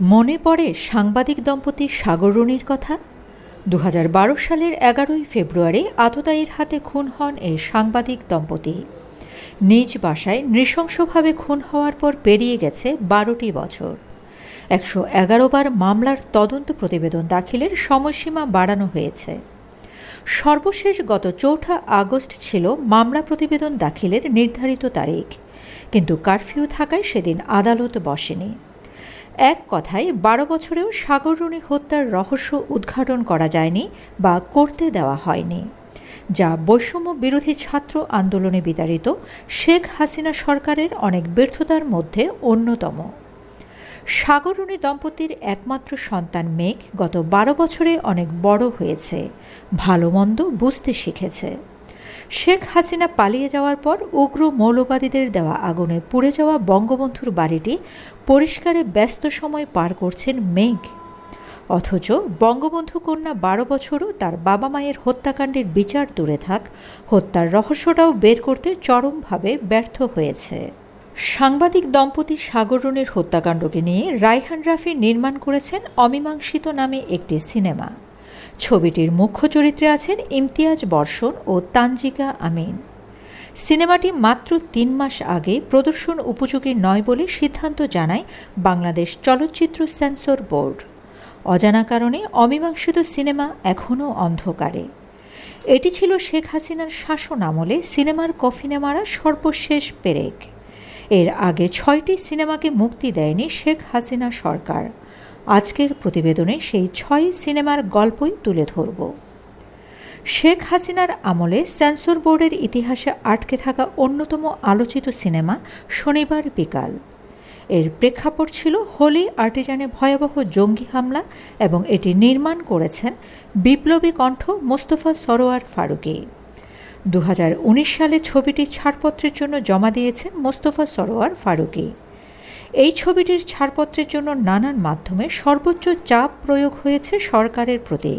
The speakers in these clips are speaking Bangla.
মনে পড়ে সাংবাদিক দম্পতি সাগর রুনির কথা? দু হাজার বারো সালের এগারোই ফেব্রুয়ারি আততায়ীর হাতে খুন হন এই সাংবাদিক দম্পতি। নিজ বাসায় নৃশংসভাবে খুন হওয়ার পর পেরিয়ে গেছে বারোটি বছর। একশো এগারো বার মামলার তদন্ত প্রতিবেদন দাখিলের সময়সীমা বাড়ানো হয়েছে। সর্বশেষ গত চৌঠা আগস্ট ছিল মামলা প্রতিবেদন দাখিলের নির্ধারিত তারিখ। কিন্তু কারফিউ থাকায় সেদিন আদালত বসেনি। এক কথায়, বারো বছরেও সাগররুণী হত্যার রহস্য উদ্ঘাটন করা যায়নি বা করতে দেওয়া হয়নি। যা বৈষম্য বিরোধী ছাত্র আন্দোলনে বিতাড়িত, শেখ হাসিনা সরকারের অনেক ব্যর্থতার মধ্যে অন্যতম। সাগররুণী দম্পতির একমাত্র সন্তান মেঘ গত বারো বছরে অনেক বড় হয়েছে, ভালো মন্দ বুঝতে শিখেছে। শেখ হাসিনা পালিয়ে যাওয়ার পর উগ্র মৌলবাদীদের দেওয়া আগুনে পুড়ে যাওয়া বঙ্গবন্ধুর বাড়িটি পরিষ্কারে ব্যস্ত সময় পার করছেন মেঘ। অথচ বঙ্গবন্ধু কন্যা বারো বছরও তার বাবা মায়ের হত্যাকাণ্ডের বিচার দূরে থাক, হত্যার রহস্যটাও বের করতে চরমভাবে ব্যর্থ হয়েছে। সাংবাদিক দম্পতি সাগররণের হত্যাকাণ্ডকে নিয়ে রাইহান রাফি নির্মাণ করেছেন অমীমাংসিত নামে একটি সিনেমা। ছবিটির মুখ্য চরিত্রে আছেন ইমতিয়াজ বর্ষণ ও তানজিকা আমিন। সিনেমাটি মাত্র তিন মাস আগে প্রদর্শন উপযোগী নয় বলে সিদ্ধান্ত জানায় বাংলাদেশ চলচ্চিত্র সেন্সর বোর্ড। অজানা কারণে অমীমাংসিত সিনেমা এখনও অন্ধকারে। এটি ছিল শেখ হাসিনার শাসন আমলে সিনেমার কফিনে মারা সর্বশেষ পেরেক। এর আগে ছয়টি সিনেমাকে মুক্তি দেয়নি শেখ হাসিনা সরকার। আজকের প্রতিবেদনে সেই ছয় সিনেমার গল্পই তুলে ধরব। শেখ হাসিনার আমলে সেন্সর বোর্ডের ইতিহাসে আটকে থাকা অন্যতম আলোচিত সিনেমা শনিবার বিকাল। এর প্রেক্ষাপট ছিল হোলি আর্টিজানে ভয়াবহ জঙ্গি হামলা এবং এটি নির্মাণ করেছেন বিপ্লবী কণ্ঠ মোস্তফা সরোয়ার ফারুকি। দু সালে ছবিটি ছাড়পত্রের জন্য জমা দিয়েছেন মোস্তফা সরোয়ার ফারুকি। এই ছবিটির ছাড়পত্রের জন্য নানান মাধ্যমে সর্বোচ্চ চাপ প্রয়োগ হয়েছে সরকারের প্রতি,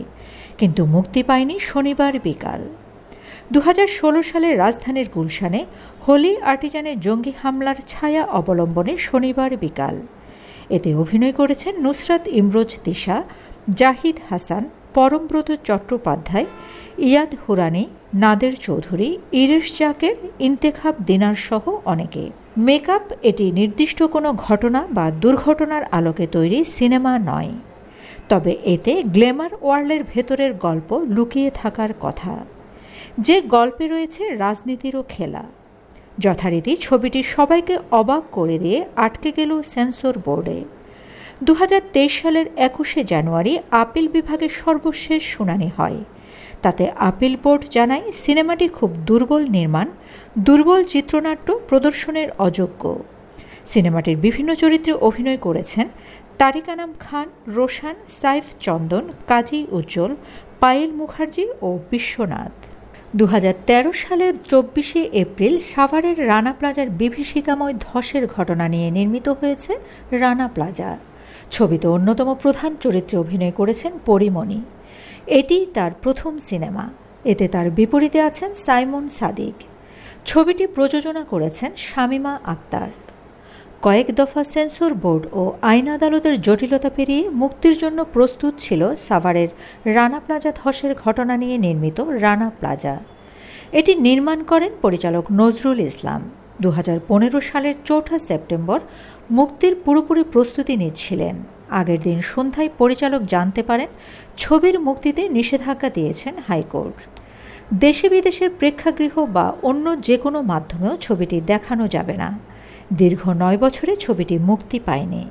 কিন্তু মুক্তি পায়নি শনিবার বিকাল। দু হাজার ষোলো সালে রাজধানীর গুলশানে হোলি আর্টিজানে জঙ্গি হামলার ছায়া অবলম্বনে শনিবার বিকাল। এতে অভিনয় করেছেন নুসরাত ইমরোজ দিশা জাহিদ হাসান, পরমব্রত চট্টোপাধ্যায়, ইয়াদ হুরানি, নাদের চৌধুরী, ইরেশ জাকের, ইন্তেখাব দিনার সহ অনেকে। মেকআপ এটি নির্দিষ্ট কোনো ঘটনা বা দুর্ঘটনার আলোকে তৈরি সিনেমা নয়। তবে এতে গ্ল্যামার ওয়ার্ল্ডের ভেতরের গল্প লুকিয়ে থাকার কথা। যে গল্পে রয়েছে রাজনীতিরও খেলা। যথারীতি ছবিটি সবাইকে অবাক করে দিয়ে আটকে গেল সেন্সর বোর্ডে। দু হাজার তেইশ সালের একুশে জানুয়ারি আপিল বিভাগের সর্বশেষ শুনানি হয়। তাতে আপিল বোর্ড জানায় সিনেমাটি খুব দুর্বল নির্মাণ, দুর্বল চিত্রনাট্য প্রদর্শনের অযোগ্য। সিনেমাটির বিভিন্ন চরিত্রে অভিনয় করেছেন তারিকানাম খান, রোশান, সাইফ চন্দন, কাজী উজ্জ্বল, পায়েল মুখার্জি ও বিশ্বনাথ। দু তেরো সালের চব্বিশে এপ্রিল সাভারের রানা প্লাজার বিভীষিকাময় ধসের ঘটনা নিয়ে নির্মিত হয়েছে রানা প্লাজা। ছবিতে অন্যতম প্রধান চরিত্রে অভিনয় করেছেন পরিমণি। এটি তার প্রথম সিনেমা। এতে তার বিপরীতে আছেন সাইমন সাদিক। ছবিটি প্রযোজনা করেছেন শামিমা আক্তার। কয়েক দফা সেন্সর বোর্ড ও আইন আদালতের জটিলতা পেরিয়ে মুক্তির জন্য প্রস্তুত ছিল সাভারের রানা প্লাজা ধসের ঘটনা নিয়ে নির্মিত রানা প্লাজা। এটি নির্মাণ করেন পরিচালক নজরুল ইসলাম। দু হাজার পনেরো সালের চৌঠা সেপ্টেম্বর মুক্তির পুরোপুরি প্রস্তুতি নিচ্ছিলেন। আগের দিন সন্ধ্যায় পরিচালক জানতে পারেন, ছবির মুক্তিতে নিষেধাজ্ঞা দিয়েছেন হাইকোর্ট। দেশে বিদেশের প্রেক্ষাগৃহ বা অন্য যে কোনো মাধ্যমেও ছবিটি দেখানো যাবে না। দীর্ঘ নয় বছরে ছবিটি মুক্তি পায়নি।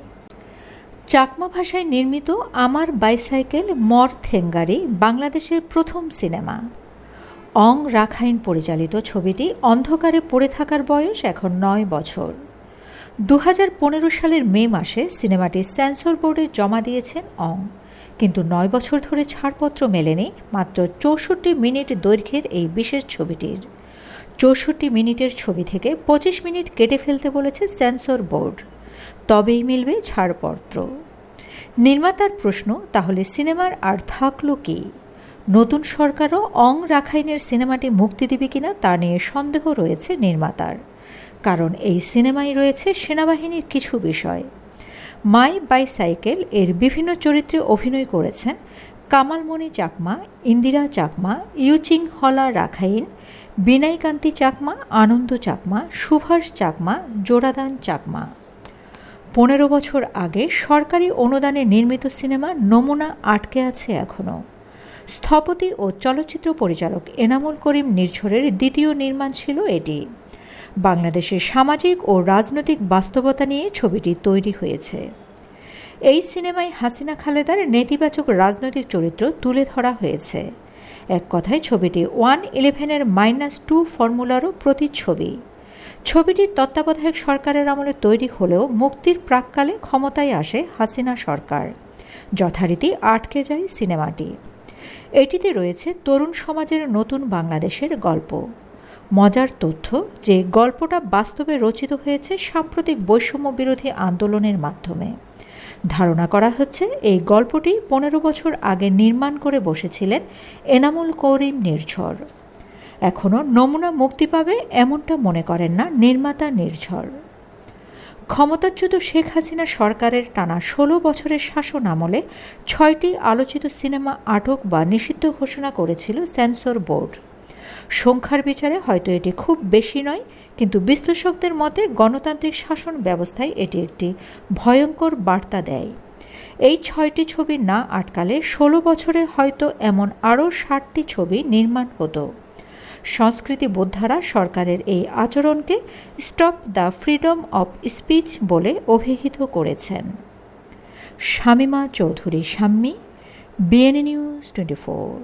চাকমা ভাষায় নির্মিত আমার বাইসাইকেল মর থেঙ্গারি বাংলাদেশের প্রথম সিনেমা। অং রাখাইন পরিচালিত ছবিটি অন্ধকারে পড়ে থাকার বয়স এখন নয় বছর। দু হাজার পনেরো সালের মে মাসে সিনেমাটি সেন্সর বোর্ডে জমা দিয়েছেন অং। কিন্তু নয় বছর ধরে ছাড়পত্র মেলেনি মাত্র চৌষট্টি মিনিট দৈর্ঘ্যের এই বিশেষ ছবিটির। চৌষট্টি মিনিটের ছবি থেকে পঁচিশ মিনিট কেটে ফেলতে বলেছে সেন্সর বোর্ড। তবেই মিলবে ছাড়পত্র। নির্মাতার প্রশ্ন, তাহলে সিনেমার আর থাকল কি? নতুন সরকারও অং রাখাইনের সিনেমাটি মুক্তি দেবে কিনা তা নিয়ে সন্দেহ রয়েছে নির্মাতার। কারণ এই সিনেমায় রয়েছে সেনাবাহিনীর কিছু বিষয়। মাই বাইসাইকেল এর বিভিন্ন চরিত্রে অভিনয় করেছেন কামালমণি চাকমা, ইন্দিরা চাকমা, ইউচিং হলা রাখাইন বিনাইকান্তি চাকমা, আনন্দ চাকমা, সুভাষ চাকমা জোড়াদান চাকমা। পনেরো বছর আগে সরকারি অনুদানে নির্মিত সিনেমা নমুনা আটকে আছে এখনও স্থপতি ও চলচ্চিত্র পরিচালক এনামুল করিম নির্ঝরের দ্বিতীয় নির্মাণ ছিল এটি। বাংলাদেশের সামাজিক ও রাজনৈতিক বাস্তবতা নিয়ে ছবিটি তৈরি হয়েছে। এই সিনেমায় হাসিনা খালেদার নেতিবাচক রাজনৈতিক চরিত্র তুলে ধরা হয়েছে। এক কথায় ছবিটি ওয়ান ইলেভেনের মাইনাস টু ফর্মুলারও প্রতিচ্ছবি। ছবিটি তত্ত্বাবধায়ক সরকারের আমলে তৈরি হলেও মুক্তির প্রাককালে ক্ষমতায় আসে হাসিনা সরকার। যথারীতি আটকে যায় সিনেমাটি। এটিতে রয়েছে তরুণ সমাজের নতুন বাংলাদেশের গল্প। মজার তথ্য যে গল্পটা বাস্তবে রচিত হয়েছে সাম্প্রতিক বৈষম্য বিরোধী আন্দোলনের মাধ্যমে। ধারণা করা হচ্ছে এই গল্পটি পনেরো বছর আগে নির্মাণ করে বসেছিলেন এনামুল করিম নির্ঝর। এখনও নমুনা মুক্তি পাবে এমনটা মনে করেন না নির্মাতা নির্ঝর। ক্ষমতাচ্যুত শেখ হাসিনা সরকারের টানা ষোলো বছরের শাসন আমলে ছয়টি আলোচিত সিনেমা আটক বা নিষিদ্ধ ঘোষণা করেছিল সেন্সর বোর্ড। সংখ্যার বিচারে হয়তো এটি খুব বেশি নয়, কিন্তু বিশ্লেষকদের মতে গণতান্ত্রিক শাসন ব্যবস্থায় এটি একটি ভয়ঙ্কর বার্তা দেয়। এই ছয়টি ছবি না আটকালে ষোলো বছরে হয়তো এমন আরও ষাটটি ছবি নির্মাণ হতো। সংস্কৃতি বোদ্ধারা সরকারের এই আচরণকে stop the freedom of speech বলে অভিহিত করেছেন। Shamima Chowdhury, Shammi, BNA news twenty four.